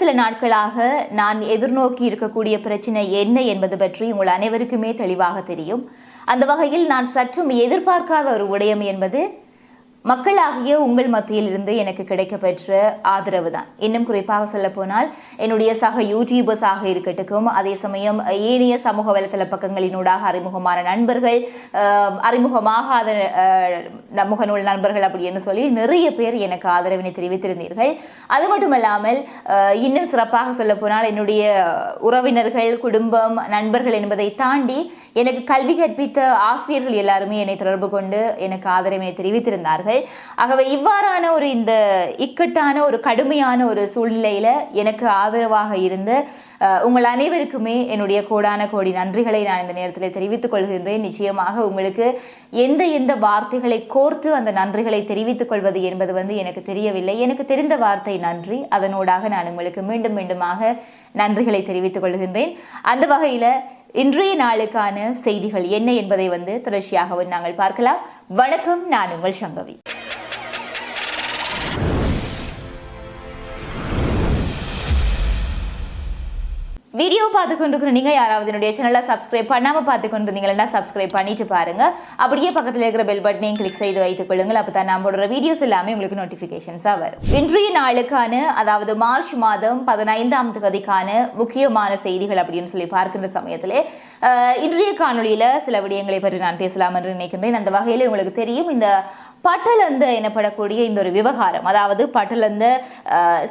சில நாட்களாக நான் எதிர்நோக்கி இருக்கக்கூடிய பிரச்சனை என்ன என்பது பற்றி உங்கள் அனைவருக்குமே தெளிவாக தெரியும். அந்த வகையில் நான் சற்றும் எதிர்பார்க்காத ஒரு விடயம் என்பது மக்களாகிய உங்கள் மத்தியில் இருந்து எனக்கு கிடைக்கப்பெற்ற ஆதரவு தான் இன்னும் குறிப்பாக சொல்ல போனால் என்னுடைய சக யூடியூபர்ஸாக இருக்கட்டும் அதே சமயம் ஏனைய சமூக வலைத்தள பக்கங்களினூடாக அறிமுகமான நண்பர்கள் அறிமுகமாகாத முகநூல் நண்பர்கள் அப்படின்னு சொல்லி நிறைய பேர் எனக்கு ஆதரவினை தெரிவித்திருந்தீர்கள். அது மட்டுமல்லாமல் இன்னும் சிறப்பாக சொல்ல போனால் என்னுடைய உறவினர்கள் குடும்பம் நண்பர்கள் என்பதை தாண்டி எனக்கு கல்வி கற்பித்த ஆசிரியர்கள் எல்லாருமே என்னை தொடர்பு கொண்டு எனக்கு ஆதரவினை தெரிவித்திருந்தார்கள். ஆகவே இவ்வாறான ஒரு இந்த இக்கட்டான ஒரு கடுமையான ஒரு சூழ்நிலையில எனக்கு ஆதரவாக இருந்த உங்கள் அனைவருக்குமே என்னுடைய கோடான கோடி நன்றிகளை நான் இந்த நேரத்தில் தெரிவித்துக் கொள்கின்றேன். நிச்சயமாக உங்களுக்கு எந்த எந்த வார்த்தைகளை கோர்த்து அந்த நன்றிகளை தெரிவித்துக் கொள்வது என்பது வந்து எனக்கு தெரியவில்லை. எனக்கு தெரிந்த வார்த்தை நன்றி. அதனூடாக நான் உங்களுக்கு மீண்டும் மீண்டுமாக நன்றிகளை தெரிவித்துக் கொள்கின்றேன். அந்த வகையில் இன்றைய நாளுக்கான செய்திகள் என்ன என்பதை வந்து தொடர்ச்சியாகவும் நாங்கள் பார்க்கலாம். வணக்கம் நான் உங்கள் சங்கவி. வீடியோ பார்த்து கொண்டிருக்கிற நீங்கள் யாராவது என்னுடைய சேனலை சப்ஸ்கிரைப் பண்ணாமல் பார்த்து கொண்டிருந்தீங்கன்னா சப்ஸ்கிரைப் பண்ணிட்டு பாருங்க. அப்படியே பக்கத்தில் இருக்கிற பெல் பட்டனையும் கிளிக் செய்து வைத்துக் கொள்ளுங்கள். அப்பதான் நான் போடுற வீடியோஸ் எல்லாமே உங்களுக்கு நோட்டிஃபிகேஷன்ஸாக வரும். இன்றைய நாளுக்கான அதாவது மார்ச் மாதம் பதினைந்தாம் தேதிக்கான முக்கியமான செய்திகள் அப்படின்னு சொல்லி பார்க்கின்ற சமயத்திலே இன்றைய காணொலியில் சில விடயங்களை பற்றி நான் பேசலாம் என்று நினைக்கின்றேன். அந்த வகையில் உங்களுக்கு தெரியும். இந்த பட்டலந்த எனப்படக்கூடிய இந்த ஒரு விவகாரம் அதாவது பட்டலந்த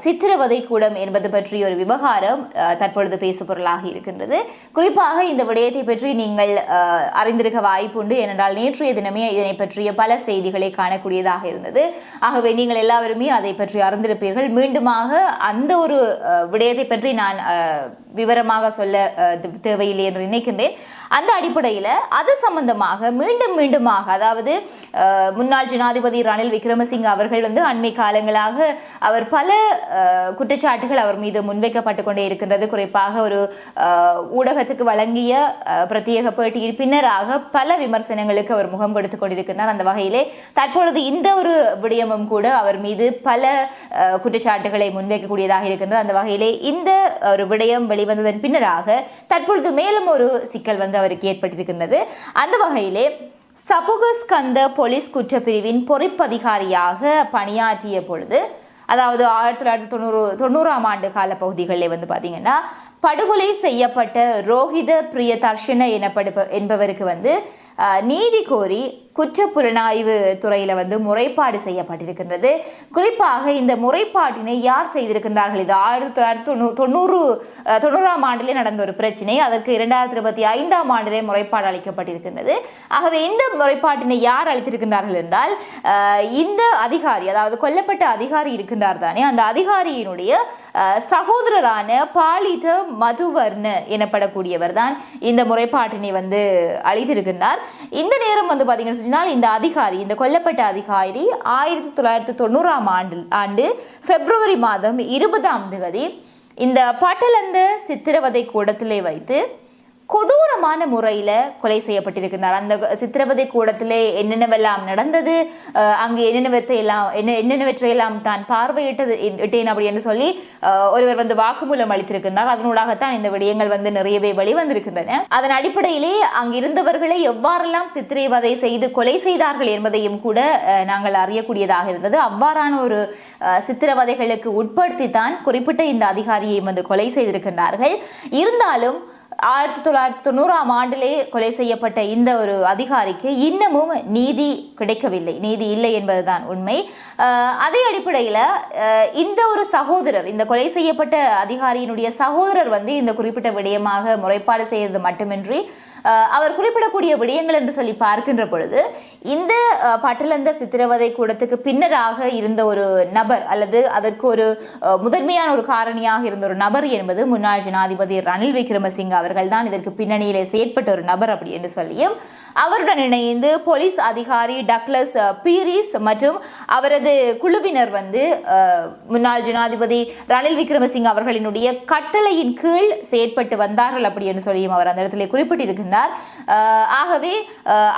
சித்திரவதை கூடம் என்பது பற்றிய ஒரு விவகாரம் தற்பொழுது பேசு பொருளாக இருக்கின்றது. குறிப்பாக இந்த விடயத்தை பற்றி நீங்கள் அறிந்திருக்க வாய்ப்புண்டு. ஏனென்றால் நேற்றைய தினமே இதனை பற்றிய பல செய்திகளை காணக்கூடியதாக இருந்தது. ஆகவே நீங்கள் எல்லாருமே அதை பற்றி அறிந்திருப்பீர்கள். மீண்டுமாக அந்த ஒரு விடயத்தை பற்றி நான் விவரமாக சொல்ல தேவையில்லை என்று நினைக்கின்றேன். அந்த அடிப்படையில் அது சம்பந்தமாக மீண்டும் மீண்டுமாக அதாவது முன்னாள் ஜனாதிபதி ரணில் விக்ரமசிங்க அவர்கள் வந்து அண்மை காலங்களாக அவர் பல குற்றச்சாட்டுகள் அவர் மீது முன்வைக்கப்பட்டு கொண்டே இருக்கின்றது. குறிப்பாக ஒரு ஊடகத்துக்கு வழங்கிய பிரத்யேக பேட்டியின் பின்னராக பல விமர்சனங்களுக்கு அவர் முகம் கொடுத்து கொண்டிருக்கிறார் அந்த வகையிலே தற்பொழுது இந்த ஒரு விடயமும் கூட அவர் மீது பல குற்றச்சாட்டுகளை முன்வைக்கக்கூடியதாக இருக்கின்றது. அந்த வகையிலே இந்த ஒரு விடயம் வெளிவந்ததன் பின்னராக தற்பொழுது மேலும் ஒரு சிக்கல் வந்து அவருக்கு ஏற்பட்டிருக்கின்றது. அந்த வகையிலே சபுகஸ்கந்த போலீஸ் குற்றப்பிரிவின் பொறுப்பதிகாரியாக பணியாற்றிய பொழுது அதாவது ஆயிரத்தி தொள்ளாயிரத்தி தொண்ணூறு தொண்ணூறாம் ஆண்டு கால பகுதிகளில் வந்து பார்த்தீங்கன்னா படுகொலை செய்யப்பட்ட ரோஹித பிரியதர்ஷன எனப்படுப என்பவருக்கு வந்து நீதி கோரி குற்ற புலனாய்வு துறையில் வந்து முறைப்பாடு செய்யப்பட்டிருக்கின்றது. குறிப்பாக இந்த முறைப்பாட்டினை யார் செய்திருக்கின்றார்கள்? இது ஆயிரத்தி தொள்ளாயிரத்தி தொண்ணூ தொண்ணூறு தொண்ணூறாம் ஆண்டிலே நடந்த ஒரு பிரச்சனை. அதற்கு இரண்டாயிரத்தி இருபத்தி ஐந்தாம் ஆண்டிலே முறைப்பாடு அளிக்கப்பட்டிருக்கின்றது. ஆகவே இந்த முறைப்பாட்டினை யார் அளித்திருக்கின்றார்கள் என்றால் இந்த அதிகாரி அதாவது கொல்லப்பட்ட அதிகாரி இருக்கின்றார் தானே அந்த அதிகாரியினுடைய சகோதரரான பாலித மதுவர்ண எனப்படக்கூடியவர் தான் இந்த முறைப்பாட்டினை வந்து அளித்திருக்கின்றார். இந்த நேரம் வந்து பார்த்தீங்கன்னு சொன்னால் இந்த அதிகாரி இந்த கொல்லப்பட்ட அதிகாரி ஆயிரத்தி தொள்ளாயிரத்தி தொண்ணூறாம் ஆண்டு ஆண்டு பிப்ரவரி மாதம் இருபதாம் தேதி இந்த பட்டலந்த சித்திரவதை கூடத்திலே வைத்து கொடூரமான முறையில கொலை செய்யப்பட்டிருக்கிறார். அந்த சித்திரவதை கூடத்திலே என்னென்னவெல்லாம் நடந்தது? அங்கே அங்கு என்னென்னவற்றை எல்லாம் என்ன என்னென்னவற்றையெல்லாம் தான் பார்வையிட்டது இட்டேன் அப்படின்னு சொல்லி ஒருவர் வந்து வாக்குமூலம் அளித்திருக்கிறார். அதனூடாகத்தான் இந்த விடயங்கள் வந்து நிறையவே வெளிவந்திருக்கின்றன. அதன் அடிப்படையிலே அங்கிருந்தவர்களை எவ்வாறெல்லாம் சித்திரவதை செய்து கொலை செய்தார்கள் என்பதையும் கூட நாங்கள் அறியக்கூடியதாக இருந்தது. அவ்வாறான ஒரு சித்திரவதைகளுக்கு உட்படுத்தி தான் குறிப்பிட்ட இந்த அதிகாரியை வந்து கொலை செய்திருக்கின்றார்கள். இருந்தாலும் ஆயிரத்தி தொள்ளாயிரத்தி தொண்ணூறாம் ஆண்டிலே கொலை செய்யப்பட்ட இந்த ஒரு அதிகாரிக்கு இன்னமும் நீதி கிடைக்கவில்லை. நீதி இல்லை என்பதுதான் உண்மை. அதே அடிப்படையில் இந்த ஒரு சகோதரர் இந்த கொலை செய்யப்பட்ட அதிகாரியினுடைய சகோதரர் வந்து இந்த குறிப்பிட்ட விடயமாக முறைப்பாடு செய்தது மட்டுமின்றி அவர் குறிப்பிடக்கூடிய விடயங்கள் என்று சொல்லி பார்க்கின்ற பொழுது இந்த பட்டலந்த சித்திரவதை கூடத்துக்கு பின்னராக இருந்த ஒரு நபர் அல்லது அதற்கு ஒரு முதன்மையான ஒரு காரணியாக இருந்த ஒரு நபர் என்பது முன்னாள் ஜனாதிபதி ரணில் விக்ரமசிங்க அவர்கள் தான். இதற்கு பின்னணியிலே செயற்பட்ட ஒரு நபர் அப்படி என்று சொல்லியும் அவருடன் இணைந்து போலீஸ் அதிகாரி டக்ளஸ் பீரிஸ் மற்றும் அவரது குழுவினர் வந்து முன்னாள் ஜனாதிபதி ரணில் விக்ரமசிங் அவர்களினுடைய கட்டளையின் கீழ் செயற்பட்டு வந்தார்கள் அப்படி என்று சொல்லியும் அவர் அந்த இடத்துல குறிப்பிட்டிருக்கின்றார். ஆகவே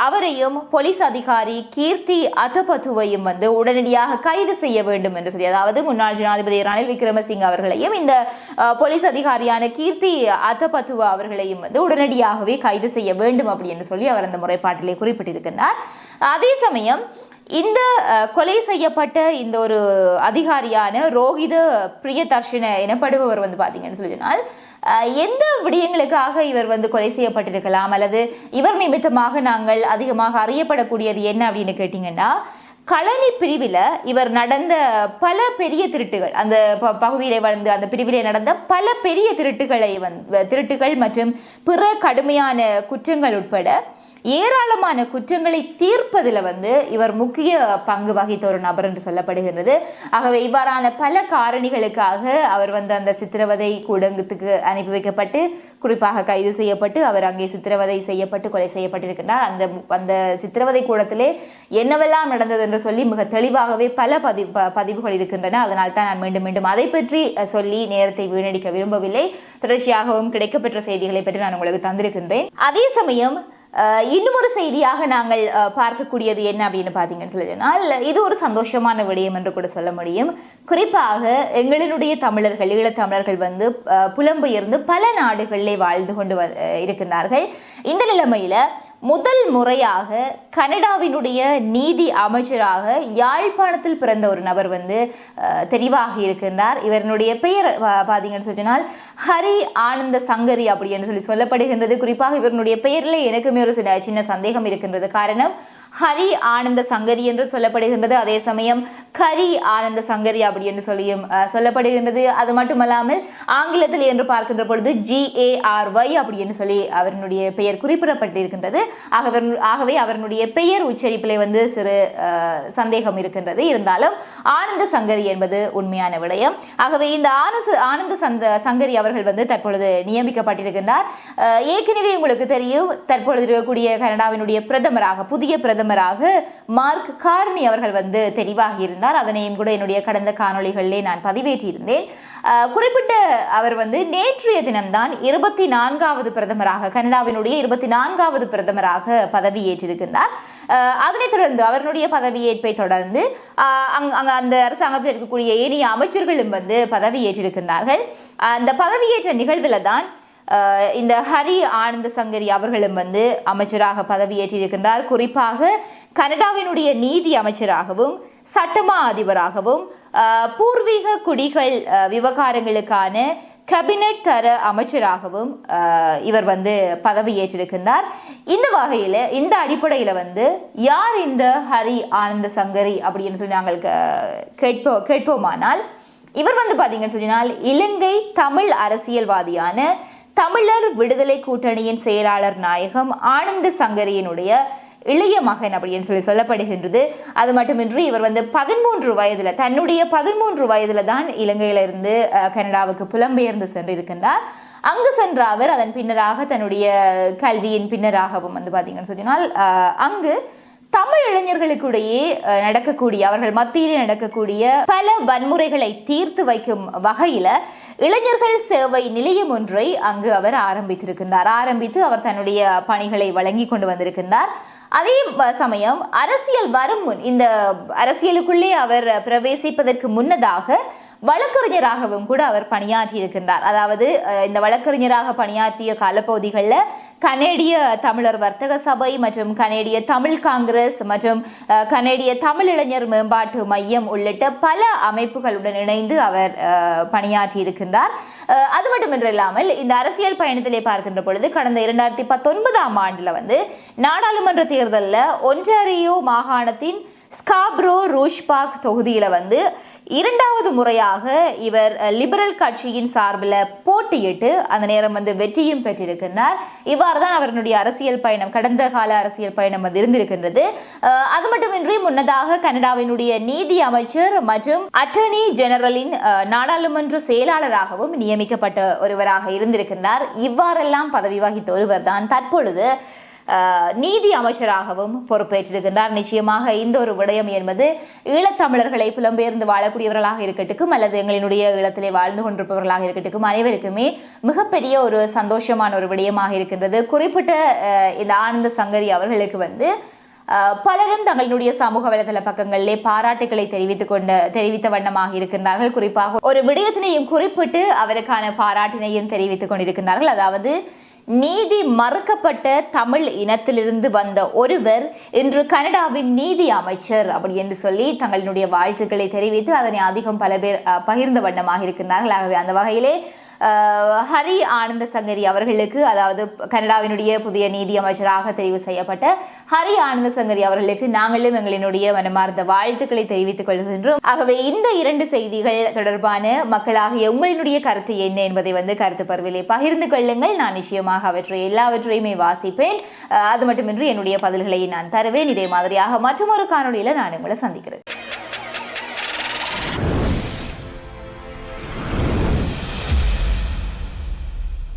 அவரையும் போலீஸ் அதிகாரி கீர்த்தி அதபத்துவையும் வந்து உடனடியாக கைது செய்ய வேண்டும் என்று சொல்லி அதாவது முன்னாள் ஜனாதிபதி ரணில் விக்ரமசிங் அவர்களையும் இந்த போலீஸ் அதிகாரியான கீர்த்தி அதபத்துவா அவர்களையும் வந்து உடனடியாகவே கைது செய்ய வேண்டும் அப்படி என்று சொல்லி அவர் அந்த முறைப்பாட்டிலே குறிப்பிட்டிருக்கின்றார். அதே சமயம் இந்த கொலை செய்யப்பட்ட இந்த ஒரு அதிகாரியான ரோஹித பிரியதர்ஷன எனப்படுபவர் வந்து பார்த்தீங்கன்னு சொல்லி சொன்னால் எந்த விடயங்களுக்காக இவர் வந்து கொலை செய்யப்பட்டிருக்கலாம்? அல்லது இவர் நிமித்தமாக நாங்கள் அதிகமாக அறியப்படக்கூடியது என்ன அப்படின்னு கேட்டிங்கன்னா களனி பிரிவில் இவர் நடந்த பல பெரிய திருட்டுகள் அந்த ப- பகுதியிலே வந்து அந்த பிரிவிலே நடந்த பல பெரிய திருட்டுகளை வந் திருட்டுகள் மற்றும் பிற கடுமையான குற்றங்கள் உட்பட ஏராளமான குற்றங்களை தீர்ப்பதில் வந்து இவர் முக்கிய பங்கு வகித்த ஒரு நபர் என்று சொல்லப்படுகின்றது. ஆகவே இவ்வாறான பல காரணிகளுக்காக அவர் வந்து அந்த சித்திரவதை கூடங்கத்துக்கு அனுப்பி வைக்கப்பட்டு குறிப்பாக கைது செய்யப்பட்டு அவர் அங்கே சித்திரவதை செய்யப்பட்டு கொலை செய்யப்பட்டிருக்கின்றார். அந்த அந்த சித்திரவதை கூடத்திலே என்னவெல்லாம் நடந்தது என்று சொல்லி மிக தெளிவாகவே பல பதி பதிவுகள் இருக்கின்றன. அதனால் தான் நான் மீண்டும் மீண்டும் அதை பற்றி சொல்லி நேரத்தை வீணடிக்க விரும்பவில்லை. தொடர்ச்சியாகவும் கிடைக்கப்பெற்ற செய்திகளை பற்றி நான் உங்களுக்கு தந்திருக்கின்றேன். அதே சமயம் இன்னும் ஒரு செய்தியாக நாங்கள் பார்க்கக்கூடியது என்ன அப்படின்னு பார்த்தீங்கன்னு சொல்லி சொன்னால் இது ஒரு சந்தோஷமான விடயம் என்று கூட சொல்ல முடியும். குறிப்பாக எங்களினுடைய தமிழர்கள் ஈழத்தமிழர்கள் வந்து புலம்பெயர்ந்து பல நாடுகளிலே வாழ்ந்து கொண்டு வ- இருக்கின்றார்கள். இந்த நிலைமையில் முதல் முறையாக கனடாவினுடைய நீதி அமைச்சராக யாழ்ப்பாணத்தில் பிறந்த ஒரு நபர் வந்து தெரிவாகி இருக்கின்றார். இவருடைய பெயர் பார்த்தீங்கன்னு சொன்னால் ஹரி ஆனந்த சங்கரி அப்படின்னு சொல்லி சொல்லப்படுகின்றது. குறிப்பாக இவருடைய பெயரில் எனக்குமே ஒரு சில சின்ன சந்தேகம் இருக்கின்றது. காரணம் ஹரி ஆனந்த சங்கரி என்று சொல்லப்படுகின்றது. அதே சமயம் கரி ஆனந்த சங்கரி அப்படி என்று சொல்லியும் சொல்லப்படுகின்றது. அது மட்டுமல்லாமல் ஆங்கிலத்தில் என்று பார்க்கின்ற பொழுது ஜிஏஆர்ஒய் அப்படி என்று சொல்லி அவருடைய பெயர் குறிப்பிடப்பட்டிருக்கின்றது. ஆகவே ஆகவே அவருடைய பெயர் உச்சரிப்பிலே வந்து சிறு அஹ், சந்தேகம் இருக்கின்றது. இருந்தாலும் ஆனந்த சங்கரி என்பது உண்மையான விடயம். ஆகவே இந்த ஆனந்த ஆனந்த சந்த சங்கரி அவர்கள் வந்து தற்பொழுது நியமிக்கப்பட்டிருக்கின்றார். அஹ், ஏற்கனவே உங்களுக்கு தெரியும் தற்பொழுது இருக்கக்கூடிய கனடாவினுடைய பிரதமராக புதிய பிரதமராக மார்க் கார்னி அவர்கள் வந்து தெரிவாகி இருந்தார். அதனையும் கூட என்னுடைய கடந்த காணொளிகளிலே நான் பதிவேற்றியிருந்தேன். குறிப்பிட்ட அவர் வந்து நேற்றைய தினம்தான் இருபத்தி நான்காவது பிரதமராக கனடாவினுடைய இருபத்தி நான்காவது பிரதமராக பதவியேற்றிருக்கின்றார். அதனைத் தொடர்ந்து அவருடைய பதவியேற்பை தொடர்ந்து அஹ், அந்த அரசாங்கத்தில் இருக்கக்கூடிய ஏனைய அமைச்சர்களும் வந்து பதவியேற்றிருக்கின்றார்கள். அந்த பதவியேற்ற நிகழ்வில் தான் இந்த ஹரி ஆனந்த சங்கரி அவர்களும் வந்து அமைச்சராக பதவியேற்றிருக்கின்றார். குறிப்பாக கனடாவினுடைய நீதி அமைச்சராகவும் சட்டமா அதிபராகவும் பூர்வீக குடிகள் விவகாரங்களுக்கான கபினட் தர அமைச்சராகவும் இவர் வந்து பதவியேற்றிருக்கின்றார். இந்த வகையில் இந்த அடிப்படையில் வந்து யார் இந்த ஹரி ஆனந்த சங்கரி அப்படின்னு சொல்லி நாங்கள் கேட்போ கேட்போமானால் இவர் வந்து பார்த்தீங்கன்னு சொன்னால் இலங்கை தமிழ் அரசியல்வாதியான தமிழர் விடுதலை கூட்டணியின் செயலாளர் நாயகம் ஆனந்த சங்கரியினுடைய இளைய மகன் அப்படின்னு சொல்லி சொல்லப்படுகின்றது. அது மட்டுமின்றி இவர் வந்து பதிமூன்று வயதுல தன்னுடைய பதிமூன்று வயதுல தான் இலங்கையில இருந்து அஹ், கனடாவுக்கு புலம்பெயர்ந்து சென்றிருக்கின்றார். அங்கு சென்ற அவர் அதன் பின்னராக தன்னுடைய கல்வியின் பின்னராகவும் வந்து பார்த்தீங்கன்னு சொன்னால் அஹ், அங்கு தமிழ் இளைஞர்களுக்கிடையே அஹ், நடக்கக்கூடிய அவர்கள் மத்தியிலே நடக்கக்கூடிய பல வன்முறைகளை தீர்த்து வைக்கும் வகையில இளைஞர்கள் சேவை நிலையம் ஒன்றை அங்கு அவர் ஆரம்பித்திருக்கின்றார். ஆரம்பித்து அவர் தன்னுடைய பணிகளை வழங்கி கொண்டு வந்திருக்கின்றார். அதே சமயம் அரசியல் வரும் முன் இந்த அரசியலுக்குள்ளே அவர் பிரவேசிப்பதற்கு முன்னதாக வழக்கறிஞராகவும் கூட அவர் பணியாற்றி இருக்கின்றார் அதாவது இந்த வழக்கறிஞராக பணியாற்றிய காலப்பகுதிகளில் கனேடிய தமிழர் வர்த்தக சபை மற்றும் கனேடிய தமிழ் காங்கிரஸ் மற்றும் கனேடிய தமிழ் இளைஞர் மேம்பாட்டு மையம் உள்ளிட்ட பல அமைப்புகளுடன் இணைந்து அவர் பணியாற்றி இருக்கின்றார் அது மட்டுமின்றில்லாமல் இந்த அரசியல் பயணத்திலே பார்க்கின்ற பொழுது கடந்த இரண்டாயிரத்தி பத்தொன்பதாம் ஆண்டில் வந்து நாடாளுமன்ற தேர்தலில் ஒன்றாரியோ மாகாணத்தின் ஸ்காப்ரோ ரூஷ்பாக் தொகுதியில் வந்து இரண்டாவது முறையாக இவர் லிபரல் கட்சியின் சார்பில் போட்டியிட்டு அந்த நேரம் வந்து வெற்றியும் பெற்றிருக்கின்றார். இவ்வாறு தான் அவருடைய அரசியல் பயணம் கடந்த கால அரசியல் பயணம் வந்து இருந்திருக்கின்றது. அது மட்டுமின்றி முன்னதாக கனடாவினுடைய நீதி அமைச்சர் மற்றும் அட்டர்னி ஜெனரலின் நாடாளுமன்ற செயலாளராகவும் நியமிக்கப்பட்ட ஒருவராக இருந்திருக்கின்றார். இவ்வாறெல்லாம் பதவி வகித்த ஒருவர் தான் தற்பொழுது நீதி அமைச்சராகவும் பொறுப்பேற்றிருக்கின்றார். நிச்சயமாக இந்த ஒரு விடயம் என்பது ஈழத்தமிழர்களை புலம்பெயர்ந்து வாழக்கூடியவர்களாக இருக்கட்டும் அல்லது எங்களினுடைய ஈழத்திலே வாழ்ந்து கொண்டிருப்பவர்களாக இருக்கட்டும் அனைவருக்குமே மிகப்பெரிய ஒரு சந்தோஷமான ஒரு விடயமாக இருக்கின்றது. குறிப்பிட்ட இந்த ஆனந்த சங்கரி அவர்களுக்கு வந்து பலரும் தங்களுடைய சமூக வலைதள பக்கங்களிலே பாராட்டுகளை தெரிவித்துக் கொண்ட தெரிவித்த வண்ணமாக இருக்கின்றார்கள். குறிப்பாக ஒரு விடயத்தினையும் குறிப்பிட்டு அவருக்கான பாராட்டினையும் தெரிவித்துக் கொண்டிருக்கின்றார்கள். அதாவது நீதி மறுக்கப்பட்ட தமிழ் இனத்திலிருந்து வந்த ஒருவர் இன்று கனடாவின் நீதி அமைச்சர் அப்படி என்று சொல்லி தங்களினுடைய வாழ்த்துக்களை தெரிவித்து அதனை அதிகம் பல பேர் பகிர்ந்த வண்ணமாக இருக்கின்றார்கள். ஆகவே அந்த வகையிலே ஹரி ஆனந்த சங்கரி அவர்களுக்கு அதாவது கனடாவினுடைய புதிய நீதி அமைச்சராக தெரிவு செய்யப்பட்ட ஹரி ஆனந்த சங்கரி அவர்களுக்கு நாங்களும் எங்களினுடைய மனமார்ந்த வாழ்த்துக்களை தெரிவித்துக் கொள்கின்றோம். ஆகவே இந்த இரண்டு செய்திகள் தொடர்பான மக்களாகிய உங்களினுடைய கருத்து என்ன என்பதை வந்து கருத்து பருவிலே பகிர்ந்து கொள்ளுங்கள். நான் நிச்சயமாக அவற்றை எல்லாவற்றையுமே வாசிப்பேன். அது மட்டுமின்றி என்னுடைய பதில்களை நான் தருவேன். இதே மாதிரியாக மற்றொரு காணொலியில் நான் உங்களை சந்திக்கிறேன்.